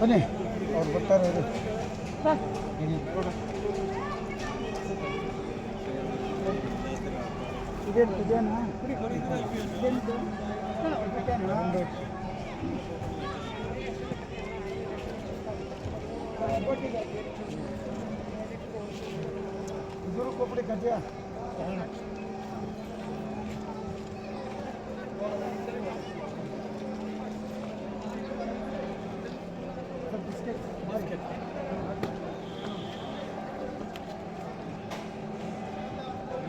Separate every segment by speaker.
Speaker 1: ಬನ್ನಿ ಅವ್ರು ಬರ್ತಾರೆ. ಇದೇನು ಇದೇನಾ ಇದೇನಿದು? ಇದೇನಾ? ಇದ್ರು ಕೊಬ್ಬರಿ ಗಜ ಬಿಸ್ಕೆಟ್ ಬಿಸ್ಕೆಟ್ ಹಾಂ ಹಾಂ ಪೂರ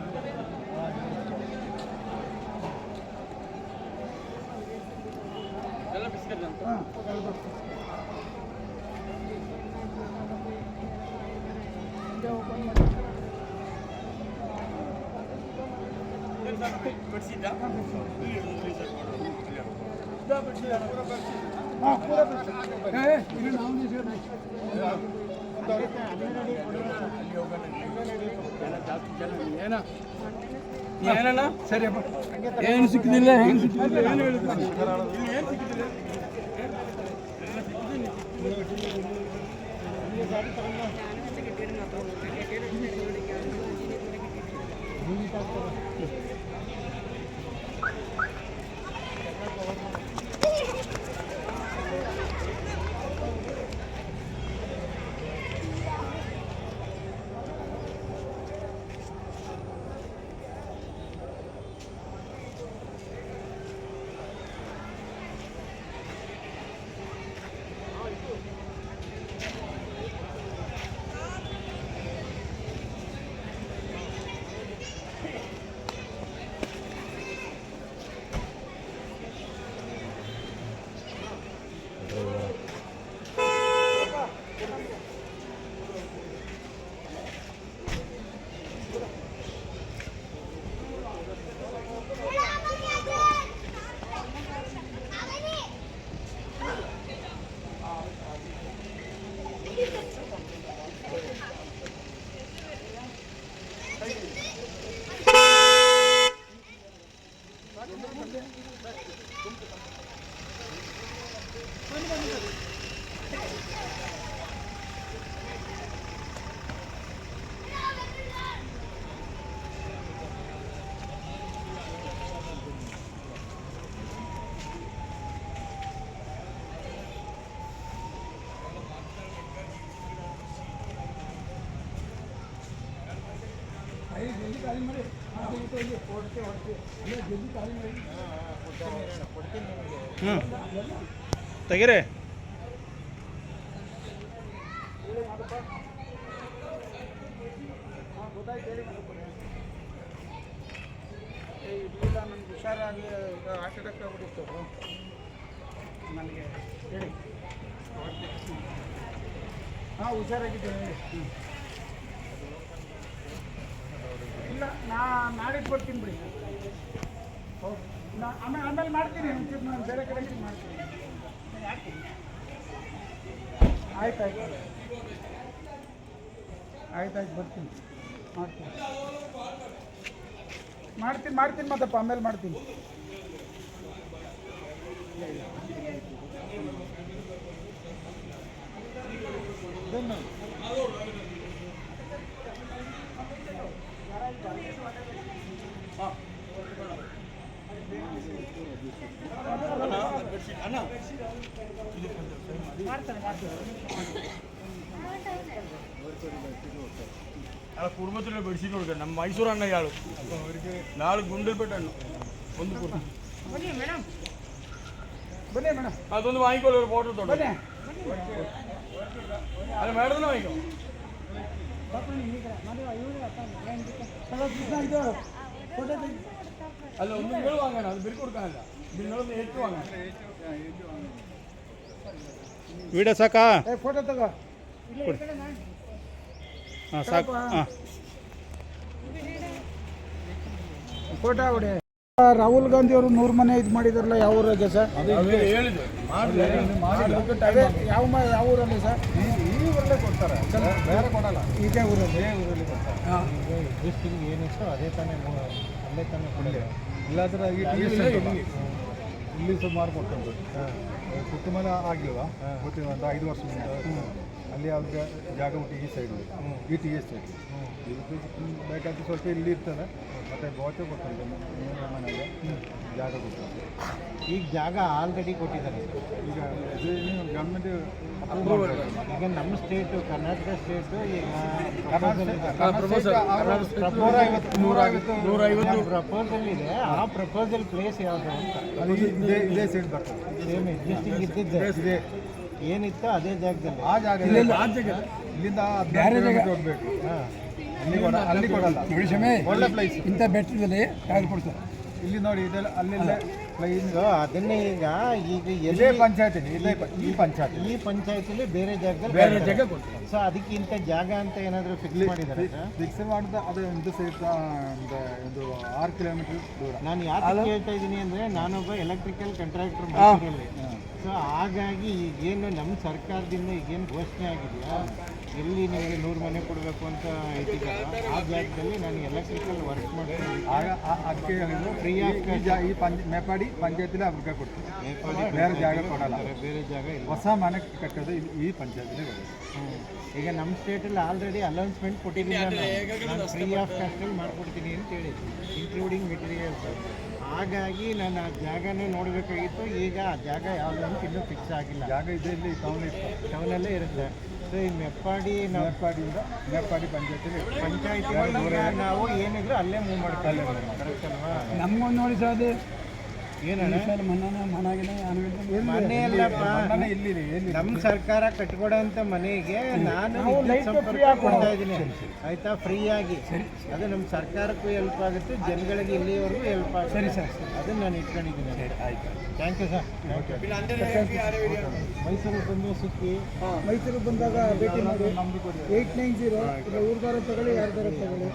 Speaker 1: ಏ ಇನ್ನು ನಾವು
Speaker 2: ಏನಣ್ಣ
Speaker 1: ಸರಿ ಅಪ್ಪ
Speaker 2: ಏನು ಸಿಕ್ಕಿದಿಲ್ಲ ಏನು ಸಿಕ್ಕಿದಿಲ್ಲ ಏನು ಹೇಳಿದ್ರು Sabi sa
Speaker 1: kanya. ಹ್ಞೂ ತೆಗೀರಿ ಹುಷಾರಾಗಿ ಹಾರ್ಟ್ ಅಟ್ಯಾಕ್ ಆಗ್ಬಿಟ್ಟಿತ್ತು ನನಗೆ ಹೇಳಿ ಹಾಂ ಹುಷಾರಾಗಿದ್ದೇನೆ ಹೇಳಿ ಹ್ಮ್. ಇಲ್ಲ, ನಾ ನಾಳೆಗೆ ಬರ್ತೀನಿ ಬಿಡಿ. ಹೌದು. ಆಮೇಲೆ ಆಮೇಲೆ ಮಾಡ್ತೀನಿ ನಾನು ಬೇರೆ ಕಡೆ ಮಾಡ್ತೀನಿ. ಆಯ್ತು ಆಯ್ತು. ಆಯ್ತು ಆಯ್ತು, ಬರ್ತೀನಿ. ಮಾಡ್ತೀನಿ. ಮಾಡ್ತೀನಿ ಮಾಡ್ತೀನಿ ಮತ್ತಪ್ಪ ಆಮೇಲೆ ಮಾಡ್ತೀನಿ. ಮಾಡ್ತಾನೆ
Speaker 2: അയാളെ കുടുംബത്തിലെ ബെഡ്ഷീറ്റ് കൊടുക്കണം മൈസൂർ അണ്ണ ഇയാൾ നാല് ഗുണ്ടിൽപ്പെട്ട അണ്ണ.
Speaker 1: ഒന്ന് കൊടുക്കും. അതൊന്ന് വാങ്ങിക്കോളൂ
Speaker 2: ഒരു ഫോട്ടോ തൊട്ട് അല്ല മേഡത്തിന്
Speaker 1: വാങ്ങിക്കോ.
Speaker 2: ಅಲ್ಲ ಒಂದು ಅದು ಬಿಲ್ ಕೊಡ್ಕಾನಲ್ಲ ಬಿಲ್ ಹೆಚ್ಚು ವಾಂಗ
Speaker 3: ವಿಡಿಯೋ ಸಾಕಾ?
Speaker 1: ಏ ಫೋಟೋ ತಗೋ.
Speaker 3: ಹಾಂ ಸಾಕು. ಹಾಂ.
Speaker 1: ಫೋಟೋ ಹೊಡೆ ರಾಹುಲ್ ಗಾಂಧಿ ಅವರು ನೂರು ಮನೆ ಇದು ಮಾಡಿದಾರಲ್ಲ ಯಾವ ಊರಾಗೆ ಸರ್? ಯಾವ ಮ ಯಾವ ಊರಲ್ಲಿ ಸರ್?
Speaker 4: ಕೊಡ್ತಾರೆ. ಬೇರೆ ಕೊಡಲ್ಲ.
Speaker 1: ಇದೇ ಊರಲ್ಲಿ
Speaker 4: ಇದೇ ಊರಲ್ಲಿ ಕೊಡ್ತಾರೆ. ಡಿಸ್ಟಿಕ್ಗೆ ಏನಿಷ್ಟು ಅದೇ ತಾನೇ ಅಲ್ಲೇ ತಾನೇ ಕೊಡಲ್ಲ ಇಲ್ಲಾಂದ್ರೆ ಇಲ್ಲಿ ಇಲ್ಲಿ ಸುಮಾರು ಕೊಡ್ತಾರೆ.
Speaker 5: ಕುಟುಂಬನ ಆಗಿಲ್ವಾ ಗೊತ್ತಿಲ್ಲ ಒಂದು ಐದು ವರ್ಷ ಮುಂದೆ. ಅಲ್ಲಿ ಅವ್ರಿಗೆ ಜಾಗ ಉಂಟು ಈ ಸೈಡ್ ಈ ಟಿ ಎಸ್ ಸೈಡ್ ಇದು ಬೇಕಾದ ಸ್ವಲ್ಪ ಇಲ್ಲಿ ಇರ್ತದೆ. ಮತ್ತೆ ಗೋಚೆ ಕೊಡ್ತಾರೆ ಮನೆಗೆ ಜಾಗ ಕೊಡ್ತಾರೆ
Speaker 6: ಈಗ ಜಾಗ ಆಲ್ರೆಡಿ ಕೊಟ್ಟಿದ್ದಾರೆ.
Speaker 5: ಈಗ ಗೌರ್ಮೆಂಟ್
Speaker 6: ಈಗ ನಮ್ಮ ಸ್ಟೇಟು ಕರ್ನಾಟಕ ಸ್ಟೇಟು ಈಗ ಪ್ರಪೋಸಲ್ ಇದೆ. ಆ ಪ್ರಪೋಸಲ್ ಪ್ಲೇಸ್ ಯಾವುದು ಅಂತ.
Speaker 5: ಇಲ್ಲೇ ಇದೇ ಇದೇ ಸೈಡ್ ಬರ್ತದೆ.
Speaker 6: ಸೇಮ್ ಎಕ್ಸಿಸ್ಟಿಂಗ್ ಇದ್ದಿದ್ದೆ.
Speaker 5: ಇದೆ.
Speaker 6: ಏನಿತ್ತು ಅದೇ ಜಾಗದಲ್ಲಿ.
Speaker 5: ಆ ಜಾಗ ಇಲ್ಲಿಂದ ಬೇರೆ ಜಾಗ. ಹೋಗ್ಬೇಕು.
Speaker 6: ಹಾಂ.
Speaker 5: ಅಲ್ಲಿ ಕೊಡ ಅಲ್ಲಿ ಕೊಡಲ್ಲ. ಒಳ್ಳೆ ಪ್ಲೇಸ್
Speaker 1: ಇಂಥ ಬೆಟ್ಟದಲ್ಲಿ ಕೊಡ್ತಾರೆ.
Speaker 5: ಇಲ್ಲಿ ನೋಡಿ ಇದೆಲ್ಲ ಅಲ್ಲೆಲ್ಲ
Speaker 6: ಸೊ ಅದನ್ನೇ ಈಗ ಈಗ ಎಲ್ಲೇ
Speaker 5: ಪಂಚಾಯತಿ ಇದೇ ಈ ಪಂಚಾಯತಿ
Speaker 6: ಈ ಪಂಚಾಯತಿಲಿ ಬೇರೆ ಜಾಗದಲ್ಲಿ
Speaker 2: ಬೇರೆ. ಜಾಗ ಕೊಡ್ತಾರೆ.
Speaker 6: ಸೊ ಅದಕ್ಕಿಂತ ಜಾಗ ಅಂತ ಏನಾದರೂ ಫಿಕ್ಸ್ ಮಾಡಿದ್ದಾರೆ
Speaker 5: ಫಿಕ್ಸ್ ಮಾಡಿದ ಅದು ಒಂದು ಸಹಿತ ಒಂದು ಒಂದು ಆರು ಕಿಲೋಮೀಟರ್ ದೂರ.
Speaker 6: ನಾನು ಯಾಕೆ ಕೇಳ್ತಾ ಇದ್ದೀನಿ ಅಂದರೆ ನಾನೊಬ್ಬ ಎಲೆಕ್ಟ್ರಿಕಲ್ ಕಾಂಟ್ರಾಕ್ಟರ್ ಮೈಸೂರಲ್ಲಿ ಸೊ ಹಾಗಾಗಿ ಈಗೇನು ನಮ್ಮ ಸರ್ಕಾರದಿಂದ ಈಗೇನು ಘೋಷಣೆ ಆಗಿದೆಯಾ ಎಲ್ಲಿ ನಿಮಗೆ ನೂರು ಮನೆ ಕೊಡಬೇಕು ಅಂತ ಇಟ್ಟಿದ್ದಾರೋ ಆ ಜಾಗದಲ್ಲಿ ನಾನು ಎಲೆಕ್ಟ್ರಿಕಲ್ ವರ್ಕ್ ಮಾಡ್ತೀನಿ.
Speaker 5: ಆಗ ಅದಕ್ಕೆ ಫ್ರೀ ಜಾ- ಈ ಪಂಚ ಮೇಪಾಡಿ ಪಂಚಾಯತಿಲಿ ಅವ್ರಿಗೆ ಕೊಡ್ತೀವಿ. ಬೇರೆ ಜಾಗ ಕೊಡಲ್ಲ.
Speaker 6: ಬೇರೆ ಜಾಗ ಇಲ್ಲ.
Speaker 5: ಹೊಸ ಮನೆ ಕಟ್ಟೋದು ಈ ಪಂಚಾಯತಿಲೇ ಕೊಡೋದು.
Speaker 6: ಈಗ ನಮ್ಮ ಸ್ಟೇಟಲ್ಲಿ ಆಲ್ರೆಡಿ ಅಲೌನ್ಸ್ಮೆಂಟ್ ಕೊಟ್ಟಿದ್ದೀನಿ ನಾನು. ಫ್ರೀ ಆಫ್ ಕಾಸ್ಟಲ್ಲಿ ಮಾಡಿಕೊಡ್ತೀನಿ ಅಂತ ಹೇಳಿದ್ದೀನಿ ಇನ್ಕ್ಲೂಡಿಂಗ್ ಮೆಟೀರಿಯಲ್ಸ್ ಹಾಗಾಗಿ ನಾನು ಆ ಜಾಗನೇ ನೋಡಬೇಕಾಗಿತ್ತು. ಈಗ ಆ ಜಾಗ ಯಾವುದು ಅಂತ ಇನ್ನೂ ಫಿಕ್ಸ್ ಆಗಿಲ್ಲ.
Speaker 5: ಜಾಗ ಇದೇ ಇಲ್ಲಿ ಟೌನ್ ಇತ್ತು
Speaker 6: ಟೌನಲ್ಲೇ ಇರುತ್ತೆ. ಸೊ ಈ ಮೆಪ್ಪಾಡಿ
Speaker 5: ಮೆಪ್ಪಾಡಿಯಿಂದ ಮೆಪ್ಪಾಡಿ ಪಂಚಾಯತಿ
Speaker 6: ಪಂಚಾಯತಿ ನಾವು ಏನಿದ್ರು ಅಲ್ಲೇ ಮೂವ್ ಮಾಡ್ಕೊಳ್ಳಿ ಕರೆಕ್ಟ್ ಅಲ್ವಾ?
Speaker 1: ನಮ್ಗೊಂದು ನೋಡಿ ಸರ್
Speaker 6: ನಮ್ಮ ಸರ್ಕಾರ ಕಟ್ಕೊಡೋಂಥ ಮನೆಗೆ ನಾನು ಕೊಡ್ತಾ ಇದ್ದೀನಿ. ಆಯ್ತಾ? ಫ್ರೀ ಆಗಿ. ಅದು ನಮ್ಮ ಸರ್ಕಾರಕ್ಕೂ ಹೆಲ್ಪ್ ಆಗುತ್ತೆ ಜನಗಳಿಗೆ ಇಲ್ಲಿವರೆಗೂ ಹೆಲ್ಪ್ ಆಗುತ್ತೆ. ಸರಿ ಸರ್ ಅದನ್ನ ನಾನು ಇಟ್ಕೊಂಡಿದ್ದೀನಿ. ಆಯ್ತು. ಥ್ಯಾಂಕ್ ಯು ಸರ್ ಮೈಸೂರಿಗೆ ಬಂದು ಸಿಕ್ಕಿ
Speaker 1: ಮೈಸೂರಿಗೆ ಬಂದಾಗ ಭೇಟಿ ಮಾಡಿ. Eight nine zero. ಊರ್ದಾರ ತಗೊಳ್ಳಿ ಯಾರ್ದಾರ ತಗೊಳ್ಳಿ.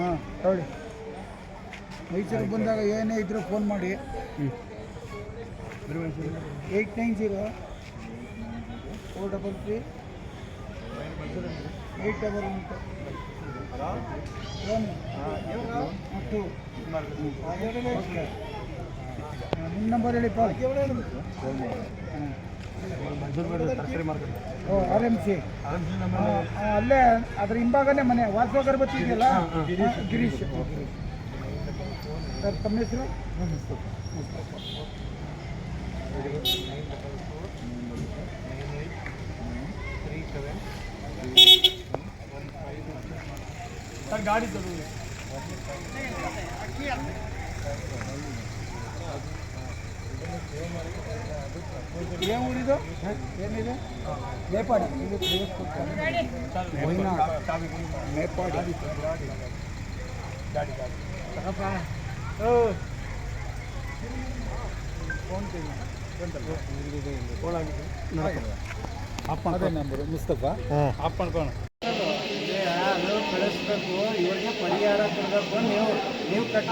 Speaker 1: ಹಾಂ ತಗೊಳ್ಳಿ. ಮೈಸೂರಿಗೆ ಬಂದಾಗ ಏನೇ ಇದ್ರೂ ಫೋನ್ ಮಾಡಿ. Eight nine zero four double three eight double one two ನಿಮ್ಮ ನಂಬರ್ ಹೇಳಿಪ್ಪ ಓ ಆರ್ ಎಂ ಸಿ ಅಲ್ಲೇ ಅದ್ರ ಹಿಂಭಾಗನೇ ಮನೆ. ವಾಸು ಗರ್ಭತಿ ಇದೆಯಲ್ಲ ಗಿರೀಶ್. ತಮ್ಮ ಹೆಸರು
Speaker 6: ತ್ರೀ ಸೆವೆನ್
Speaker 2: ಸರ್ ಗಾಡಿ ತಗೊಳ್ಳಿ
Speaker 1: ಏನು ಊರಿದು ಏನಿದೆ ನೇಪಾಡಿ ಇದು ಪ್ಲೇಸ್ ಕೊಡ್ತಾರೆ ನೇಪಾಡಿ ಅದೇ ನಂಬರು ಮುಸ್ತಫಾ.
Speaker 7: ಆಫ್ ಮಾಡ್ಕೋಣ
Speaker 6: ಅದು ಕಳಿಸ್ಬೇಕು ಇವ್ರಿಗೆ ಪರಿಹಾರ ಕೊಡಬೇಕು ನೀವು ನೀವು ಕಟ್ಟ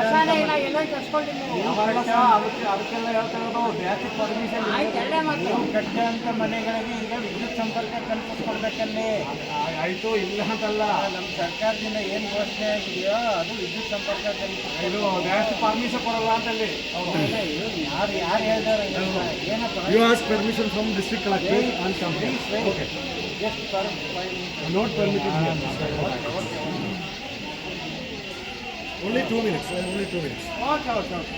Speaker 6: ಅದಕ್ಕೆಲ್ಲ ಹೇಳ್ತಾ ಇರೋದು ಬ್ಯಾಸಿಕ್ ಪರ್ಮಿಷನ್ ನೀವು ಅಂತ ಮನೆಗಳಿಗೆ ಈಗ ವಿದ್ಯುತ್ ಸಂಪರ್ಕ ಕಲ್ಪಿಸ್ಕೊಡ್ಬೇಕಲ್ಲಿ ಆಯಿತು ಇಲ್ಲ ಅಂತಲ್ಲ. ನಮ್ಮ ಸರ್ಕಾರದಿಂದ ಏನು ಘೋಷಣೆ ಆಗಿದೆಯೋ ಅದು ವಿದ್ಯುತ್ ಸಂಪರ್ಕ ಇದು ಬ್ಯಾಸಿಕ್ ಪರ್ಮಿಷನ್ ಕೊಡಲ್ಲ ಅಂತಲ್ಲಿ. ಯಾರು ಯಾರು ಹೇಳ್ತಾರೆ ಏನಪ್ಪ
Speaker 5: you permission from district collector
Speaker 6: ಎಷ್ಟು per
Speaker 5: note permitted only two minutes only two minutes
Speaker 6: okay okay okay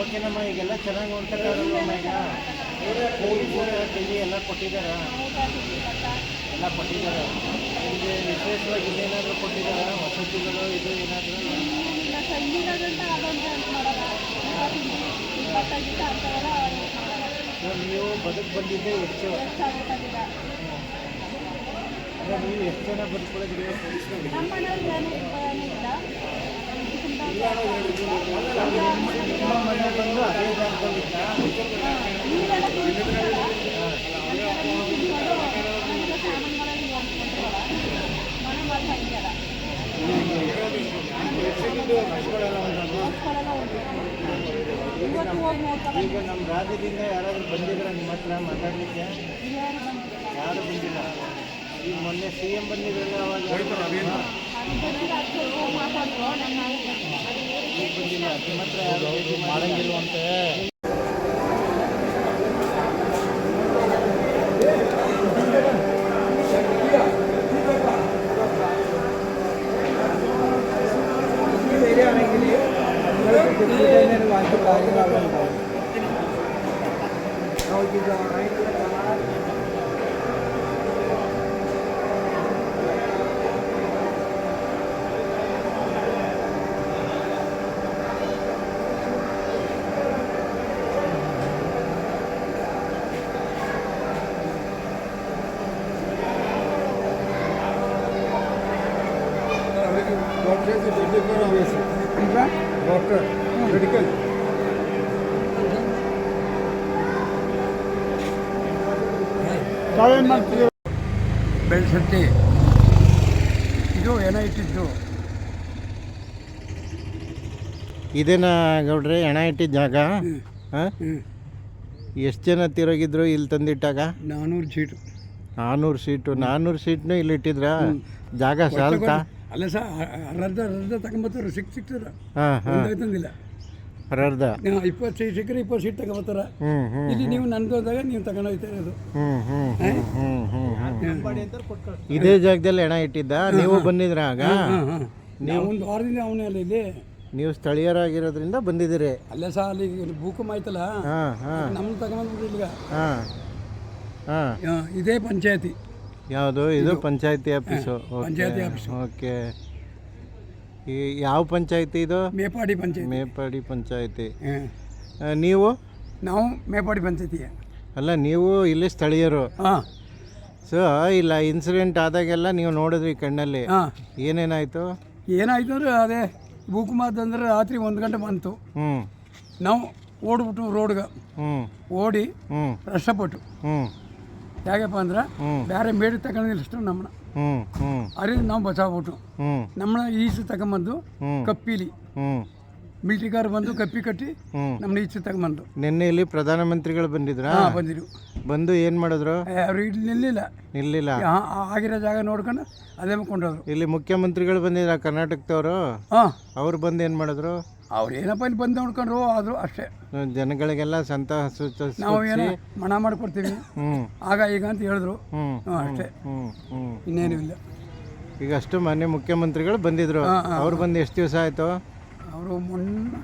Speaker 6: ಓಕೆನಮ್ಮ ಈಗೆಲ್ಲ ಚೆನ್ನಾಗಿ ನೋಡ್ಕೊತಾರಲ್ಲಮ್ಮ ಈಗ. ಎಲ್ಲ ಕೊಟ್ಟಿದ್ದಾರ. ಎಲ್ಲ ಕೊಟ್ಟಿದ್ದಾರೆ. ನಿಮಗೆ ವಿಶೇಷವಾಗಿ ಇನ್ನೇನಾದರೂ ಕೊಟ್ಟಿದ್ದಾರೆ? ವಸತಿಗಳು ಇದು ಏನಾದರೂ? ನೀವು ಬದುಕು ಬಂದಿದ್ದೆ ಹೆಚ್ಚು ಅಂದರೆ ನೀವು ಎಷ್ಟು ಜನ ಬದುಕೊಳ್ಳೋದಿದೆ ನಿಮ್ಮ ಮನೆ ಬಂದು ಅದೇ ಈಗ ನಮ್ಮ ರಾಜ್ಯದಿಂದ ಯಾರಾದರೂ ಬಂದಿದ್ರ ನಿಮ್ಮ ಹತ್ರ ಮಾತಾಡಲಿಕ್ಕೆ ಯಾರು ಬಂದಿಲ್ಲ ಈಗ ಮೊನ್ನೆ ಸಿ ಎಂ ಬಂದಿದ್ರಲ್ಲ ಅವಾಗ ಬಂದಿಲ್ಲ ನಿಮ್ಮ ಹತ್ರ ಯಾರು ಮಾಡಂಗಿಲ್ವಂತೆ
Speaker 4: ಹೋಗಿದ್ದು ರೈತರ
Speaker 5: ಡಾಕ್ಟರ್ ಮೆಡಿಕಲ್
Speaker 1: ತಾವೇನು ಮಾಡ್ತೀವಿ
Speaker 4: ಬೆಳೆಸುತ್ತೆ ಇದು ಏನಾಯ್ತಿದ್ದು
Speaker 6: ಇದೇನ ಗೌಡ್ರಿ ಹೆಣ ಇಟ್ಟಿದ್ದ ಜಾಗ? ಎಷ್ಟು ಜನ ತಿರೋಗಿದ್ರು ಇಲ್ಲಿ ತಂದಿಟ್ಟಾಗ?
Speaker 4: ನಾನ್ನೂರು ಸೀಟು.
Speaker 6: ನಾನ್ನೂರು ಸೀಟು ನಾನ್ನೂರು ಸೀಟ್ನು ಇಲ್ಲಿ ಇಟ್ಟಿದ್ರ? ಜಾಗ ಸಾಲ್ತಾ?
Speaker 4: ಅಲ್ಲ ಸರ್ ಅರ್ಧ ಅರ್ಧ ತಗೊಂಬತ್ತಾರ ಸಿಕ್ ಸಿಕ್ತಾರ
Speaker 6: ಹಾಂ ಅರ್ಧ
Speaker 4: ಇಪ್ಪತ್ತು ಸೀಟ್ ಸಿಕ್ಕರೆ ಇಪ್ಪತ್ತು ಸೀಟ್ ತಗೊಂಬತ್ತಾರ.
Speaker 6: ಹ್ಞೂ ಹ್ಞೂ
Speaker 4: ಇಲ್ಲಿ ನೀವು ನಂದು ಹೋದಾಗ ನೀವು ತಗೊಂಡೋಗ್ತಾ ಇರೋದು.
Speaker 6: ಹ್ಞೂ ಹ್ಞೂ ಹ್ಞೂ ಹ್ಞೂ ಹ್ಞೂ ಇದೇ ಜಾಗದಲ್ಲಿ ಹೆಣ ಇಟ್ಟಿದ್ದ ನೀವು ಬಂದಿದ್ರ ಆಗ?
Speaker 4: ಹಾಂ ಹಾಂ ನಾವು ಒಂದು ವಾರದಿಂದ ಅವನೇ ಅಲ್ಲ ಇಲ್ಲಿ.
Speaker 6: ನೀವು ಸ್ಥಳೀಯರಾಗಿರೋದ್ರಿಂದ ಬಂದಿದ್ದೀರಿ.
Speaker 4: ಅಲ್ಲೇ ಸಹ ಅಲ್ಲಿ ಭೂಕಂಪ ಆಯ್ತಲ್ಲ?
Speaker 6: ಹಾಂ ಹಾಂ.
Speaker 4: ನಮ್ಮನ್ನು ತಗೊಂಡ್ಬಿಟ್ರು ಇಲ್ಲಿಗ.
Speaker 6: ಹಾಂ. ಹಾಂ
Speaker 4: ಇದೇ ಪಂಚಾಯತಿ.
Speaker 6: ಯಾವುದು? ಇದು ಪಂಚಾಯತಿ ಆಫೀಸು.
Speaker 4: ಪಂಚಾಯತಿ ಆಫೀಸ್.
Speaker 6: ಓಕೆ ಈ ಯಾವ ಪಂಚಾಯತಿ ಇದು?
Speaker 4: ಮೇಪಾಡಿ ಪಂಚಾಯತಿ.
Speaker 6: ಮೇಪಾಡಿ ಪಂಚಾಯತಿ. ಆ, ನೀವು?
Speaker 4: ನಾವು ಮೇಪಾಡಿ ಪಂಚಾಯತಿ.
Speaker 6: ಅಲ್ಲ ನೀವು ಇಲ್ಲಿ ಸ್ಥಳೀಯರು.
Speaker 4: ಹಾಂ.
Speaker 6: ಸೊ ಇಲ್ಲ ಇನ್ಸಿಡೆಂಟ್ ಆದಾಗೆಲ್ಲ ನೀವು ನೋಡಿದ್ರಿ ಕಣ್ಣಲ್ಲಿ.
Speaker 4: ಹಾಂ.
Speaker 6: ಏನೇನಾಯಿತು?
Speaker 4: ಏನಾಯ್ತು ಅಂದ್ರೆ ಅದೇ ಭೂಕುಮಾರ್ ಅಂದ್ರೆ ರಾತ್ರಿ ಒಂದು ಗಂಟೆ ಬಂತು.
Speaker 6: ಹ್ಞೂ
Speaker 4: ನಾವು ಓಡ್ಬಿಟ್ಟು ರೋಡ್ಗೆ.
Speaker 6: ಹ್ಞೂ
Speaker 4: ಓಡಿ
Speaker 6: ಹ್ಞೂ
Speaker 4: ರಷ್ಟಪಟ್ಟು
Speaker 6: ಹ್ಞೂ
Speaker 4: ಯಾಕಪ್ಪ ಅಂದ್ರೆ ಬೇರೆ ಮೇಡಿ ತಗೊಂಡಿಲ್ಲ ಅಷ್ಟು ನಮ್ಮನ್ನ.
Speaker 6: ಹ್ಞೂ
Speaker 4: ನಾವು ಬಚಾವ್ಬಿಟ್ಟು
Speaker 6: ನಮ್ಮ
Speaker 4: ನಮ್ಮನ್ನ ಈಚೆ ತಗೊಂಬಂದು ಕಪ್ಪಿಲಿ. ಮಿಲ್ಟ್ರಿ ಕಾರ್ ಬಂದು ಕಪ್ಪಿ ಕಟ್ಟಿ ನಮ್ಮನ್ನ ಈಚೆ ತಗೊಂಬಂದು
Speaker 6: ನಿನ್ನೆ ಇಲ್ಲಿ ಪ್ರಧಾನಮಂತ್ರಿಗಳು ಬಂದಿದ್ರಾ?
Speaker 4: ಬಂದಿದ್ರ. ಬಂದಿರು
Speaker 6: ಬಂದು ಏನು ಮಾಡಿದ್ರು?
Speaker 4: ಅವ್ರು ಇಲ್ಲಿ ನಿಲ್ಲಿಲ್ಲ.
Speaker 6: ನಿಲ್ಲಿಲ್ಲ.
Speaker 4: ಆಗಿರೋ ಜಾಗ ನೋಡ್ಕೊಂಡು ಅದೇ ಕೊಂಡೋದ್ರು
Speaker 6: ಇಲ್ಲಿ ಮುಖ್ಯಮಂತ್ರಿಗಳು ಬಂದಿದ್ರ ಕರ್ನಾಟಕದವರು?
Speaker 4: ಹಾಂ.
Speaker 6: ಅವ್ರು ಬಂದು ಏನು ಮಾಡಿದ್ರು?
Speaker 4: ಅವ್ರು ಏನಪ್ಪ ಇಲ್ಲಿ ಬಂದು ನೋಡ್ಕೊಂಡ್ರು ಆದರೂ ಅಷ್ಟೇ.
Speaker 6: ಜನಗಳಿಗೆಲ್ಲ ಸಂತೋಷ
Speaker 4: ನಾವು ಏನೋ ಮನ ಮಾಡ್ಕೊಡ್ತೀವಿ. ಆಗ ಈಗ ಅಂತ ಹೇಳಿದ್ರು.
Speaker 6: ಹ್ಞೂ
Speaker 4: ಅಷ್ಟೇ. ಇನ್ನೇನು ಇಲ್ಲ.
Speaker 6: ಈಗ ಅಷ್ಟು ಮಾನ್ಯ ಮುಖ್ಯಮಂತ್ರಿಗಳು ಬಂದಿದ್ರು. ಅವ್ರು ಬಂದು ಎಷ್ಟು ದಿವಸ ಆಯಿತು?
Speaker 4: ಅವರು ಮೊನ್ನೆ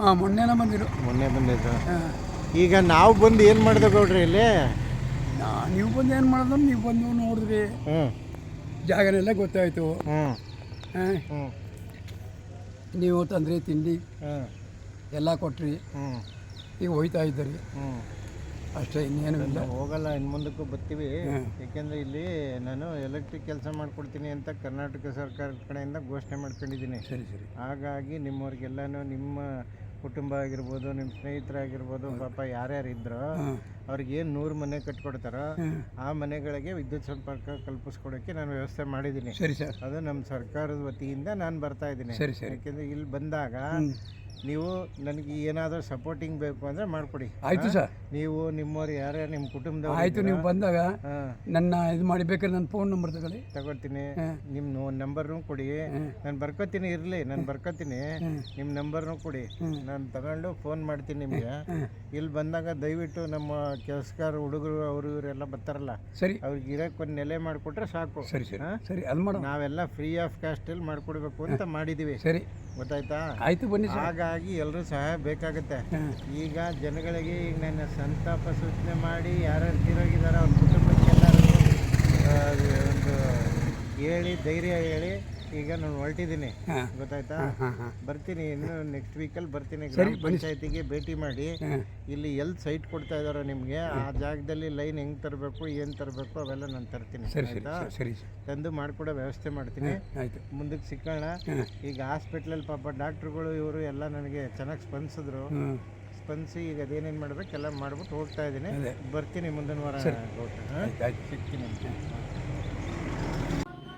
Speaker 4: ಹಾಂ ಮೊನ್ನೆನ ಬಂದಿರು
Speaker 6: ಮೊನ್ನೆ ಬಂದಿದ್ರು. ಈಗ ನಾವು ಬಂದು ಏನು ಮಾಡಿದೆ ಗೌಡ್ರಿ ಇಲ್ಲಿ?
Speaker 4: ನೀವು ಬಂದು ಏನು ಮಾಡಿದ್ರು ನೀವು ಬಂದು ನೋಡಿದ್ರಿ. ಜಾಗನೆಲ್ಲ ಗೊತ್ತಾಯಿತು.
Speaker 6: ಹ್ಞೂ ಹ್ಞೂ
Speaker 4: ನೀವು ತಂದ್ರಿ ತಿಂಡಿ ಎಲ್ಲ ಕೊಟ್ರಿ.
Speaker 6: ಹ್ಞೂ
Speaker 4: ಈಗ ಹೋಯ್ತಾ ಇದ್ದೀರಿ.
Speaker 6: ಹ್ಞೂ
Speaker 4: ಅಷ್ಟೇ ಇನ್ನೇನು ಇಲ್ಲ.
Speaker 6: ಹೋಗಲ್ಲ ಇನ್ನು ಮುಂದಕ್ಕೂ ಬರ್ತೀವಿ. ಯಾಕೆಂದರೆ ಇಲ್ಲಿ ನಾನು ಎಲೆಕ್ಟ್ರಿಕ್ ಕೆಲಸ ಮಾಡ್ಕೊಡ್ತೀನಿ ಅಂತ ಕರ್ನಾಟಕ ಸರ್ಕಾರದ ಕಡೆಯಿಂದ ಘೋಷಣೆ ಮಾಡ್ಕೊಂಡಿದ್ದೀನಿ.
Speaker 4: ಸರಿ ಸರಿ.
Speaker 6: ಹಾಗಾಗಿ ನಿಮ್ಮವ್ರಿಗೆಲ್ಲನೂ ನಿಮ್ಮ ಕುಟುಂಬ ಆಗಿರ್ಬೋದು ನಿಮ್ಮ ಸ್ನೇಹಿತರಾಗಿರ್ಬೋದು ಪಾಪ ಯಾರ್ಯಾರು ಇದ್ರೋ ಅವ್ರಿಗೆ ಏನು ನೂರು ಮನೆ ಕಟ್ಕೊಡ್ತಾರೋ ಆ ಮನೆಗಳಿಗೆ ವಿದ್ಯುತ್ ಸಂಪರ್ಕ ಕಲ್ಪಿಸ್ಕೊಡೋಕ್ಕೆ ನಾನು ವ್ಯವಸ್ಥೆ ಮಾಡಿದ್ದೀನಿ.
Speaker 4: ಸರಿ ಸರ್.
Speaker 6: ಅದು ನಮ್ಮ ಸರ್ಕಾರದ ವತಿಯಿಂದ ನಾನು ಬರ್ತಾ ಇದ್ದೀನಿ.
Speaker 4: ಸರಿ, ಸರಿ.
Speaker 6: ಯಾಕೆಂದರೆ ಇಲ್ಲಿ ಬಂದಾಗ ನೀವು ನನಗೆ ಏನಾದರೂ ಸಪೋರ್ಟಿಂಗ್ ಬೇಕು ಅಂದರೆ ಮಾಡಿಕೊಡಿ.
Speaker 4: ಆಯಿತು ಸರ್.
Speaker 6: ನೀವು ನಿಮ್ಮವ್ರು ಯಾರ್ಯಾರು ನಿಮ್ಮ ಕುಟುಂಬದ
Speaker 4: ಆಯಿತು ನೀವು ಬಂದಾಗ ನನ್ನ ಇದು ಮಾಡಿ ಬೇಕಾದ್ರೆ ನನ್ನ ಫೋನ್ ನಂಬರ್ ತಗೊಳ್ಳಿ.
Speaker 6: ತಗೊಳ್ತೀನಿ. ನಿಮ್ಮ ನಂಬರ್ನು ಕೊಡಿ. ನಾನು ಬರ್ಕೋತೀನಿ ಇರಲಿ ನಾನು ಬರ್ಕೋತೀನಿ. ನಿಮ್ಮ ನಂಬರ್ನು ಕೊಡಿ. ನಾನು ತಗೊಂಡು ಫೋನ್ ಮಾಡ್ತೀನಿ ನಿಮಗೆ. ಇಲ್ಲಿ ಬಂದಾಗ ದಯವಿಟ್ಟು ನಮ್ಮ ಕೆಲಸಗಾರ ಹುಡುಗರು ಅವರು ಇವರೆಲ್ಲ ಬರ್ತಾರಲ್ಲ
Speaker 4: ಸರಿ.
Speaker 6: ಅವ್ರಿಗೆ ಇರಕ್ಕೆ ಒಂದು ನೆಲೆ ಮಾಡಿಕೊಟ್ರೆ ಸಾಕು.
Speaker 4: ಸರಿ ಸರಿ.
Speaker 6: ಹಾ?
Speaker 4: ಸರಿ ಅದು ಮಾಡೋಣ.
Speaker 6: ನಾವೆಲ್ಲ ಫ್ರೀ ಆಫ್ ಕಾಸ್ಟಲ್ಲಿ ಮಾಡಿಕೊಡ್ಬೇಕು ಅಂತ ಮಾಡಿದ್ದೀವಿ
Speaker 4: ಸರಿ.
Speaker 6: ಗೊತ್ತಾಯ್ತಾ?
Speaker 4: ಆಯಿತು ಬನ್ನಿ ಸರ್.
Speaker 6: ಹಾಗಾಗಿ ಎಲ್ಲರೂ ಸಹಾಯ ಬೇಕಾಗುತ್ತೆ. ಈಗ ಜನಗಳಿಗೆ ಈಗ ನನ್ನ ಸಂತಾಪ ಸೂಚನೆ ಮಾಡಿ ಯಾರ್ಯಾರು ತೀರೋಗಿದ್ದಾರೆ ಅವ್ರ ಕುಟುಂಬಕ್ಕೆ ಎಲ್ಲರಿಗೂ ಒಂದು ಹೇಳಿ ಧೈರ್ಯ ಹೇಳಿ ಈಗ ನಾನು ಹೊರಟಿದ್ದೀನಿ. ಗೊತ್ತಾಯ್ತಾ? ಬರ್ತೀನಿ ಇನ್ನು ನೆಕ್ಸ್ಟ್ ವೀಕಲ್ಲಿ ಬರ್ತೀನಿ ಗ್ರಾಮ ಪಂಚಾಯತಿಗೆ ಭೇಟಿ ಮಾಡಿ. ಇಲ್ಲಿ ಎಲ್ಲಿ ಸೈಟ್ ಕೊಡ್ತಾ ಇದ್ದಾರೆ ನಿಮಗೆ ಆ ಜಾಗದಲ್ಲಿ ಲೈನ್ ಹೆಂಗೆ ತರಬೇಕು ಏನು ತರಬೇಕು ಅವೆಲ್ಲ ನಾನು ತರ್ತೀನಿ.
Speaker 4: ಸರಿ
Speaker 6: ಆಯ್ತಾ? ತಂದು ಮಾಡಿಕೊಡೋ ವ್ಯವಸ್ಥೆ ಮಾಡ್ತೀನಿ. ಮುಂದಕ್ಕೆ ಸಿಕ್ಕೋಣ ಈಗ ಹಾಸ್ಪಿಟ್ಲಲ್ಲಿ ಪಾಪ ಡಾಕ್ಟ್ರುಗಳು ಇವರು ಎಲ್ಲ ನನಗೆ ಚೆನ್ನಾಗಿ ಸ್ಪಂದಿಸಿದ್ರು. ಸ್ಪಂದಿಸಿ ಈಗ ಅದೇನೇನು ಮಾಡಬೇಕು ಎಲ್ಲ ಮಾಡ್ಬಿಟ್ಟು ಹೋಗ್ತಾ ಇದ್ದೀನಿ. ಬರ್ತೀನಿ ಮುಂದಿನ ವಾರ ಸಿಗ್ತೀನಿ.